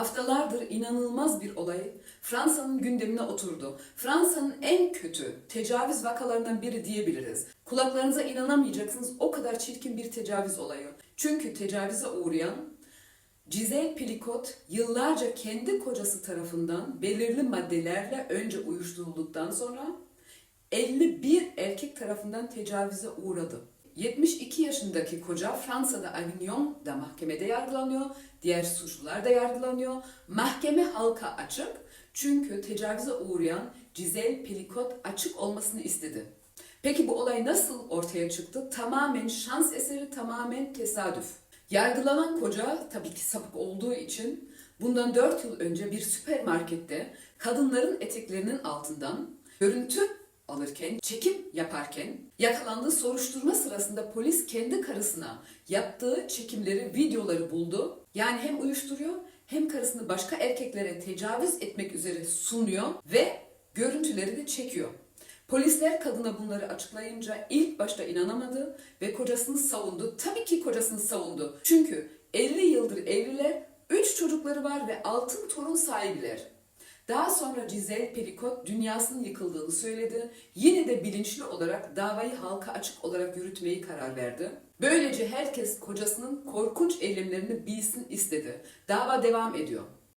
Haftalardır inanılmaz bir olay Fransa'nın gündemine oturdu. Fransa'nın en kötü tecavüz vakalarından biri diyebiliriz. Kulaklarınıza inanamayacaksınız o kadar çirkin bir tecavüz olayı. Çünkü tecavüze uğrayan Giselle Pelicot yıllarca kendi kocası tarafından belirli maddelerle önce uyuşturulduktan sonra 51 erkek tarafından tecavüze uğradı. 72 yaşındaki koca Fransa'da Avignon'da mahkemede yargılanıyor. Diğer suçlular da yargılanıyor. Mahkeme halka açık. Çünkü tecavüze uğrayan Giselle Pelicot açık olmasını istedi. Peki bu olay nasıl ortaya çıktı? Tamamen şans eseri, tamamen tesadüf. Yargılanan koca tabii ki sapık olduğu için bundan 4 yıl önce bir süpermarkette kadınların eteklerinin altından görüntü alırken, çekim yaparken yakalandığı soruşturma sırasında polis kendi karısına yaptığı çekimleri, videoları buldu. Yani hem uyuşturuyor hem karısını başka erkeklere tecavüz etmek üzere sunuyor ve görüntüleri de çekiyor. Polisler kadına bunları açıklayınca ilk başta inanamadı ve kocasını savundu. Tabii ki kocasını savundu. Çünkü 50 yıldır evliler, 3 çocukları var ve altın torun sahibiler. Daha sonra Giselle Pelicot dünyasının yıkıldığını söyledi. Yine de bilinçli olarak davayı halka açık olarak yürütmeyi karar verdi. Böylece herkes kocasının korkunç eylemlerini bilsin istedi. Dava devam ediyor.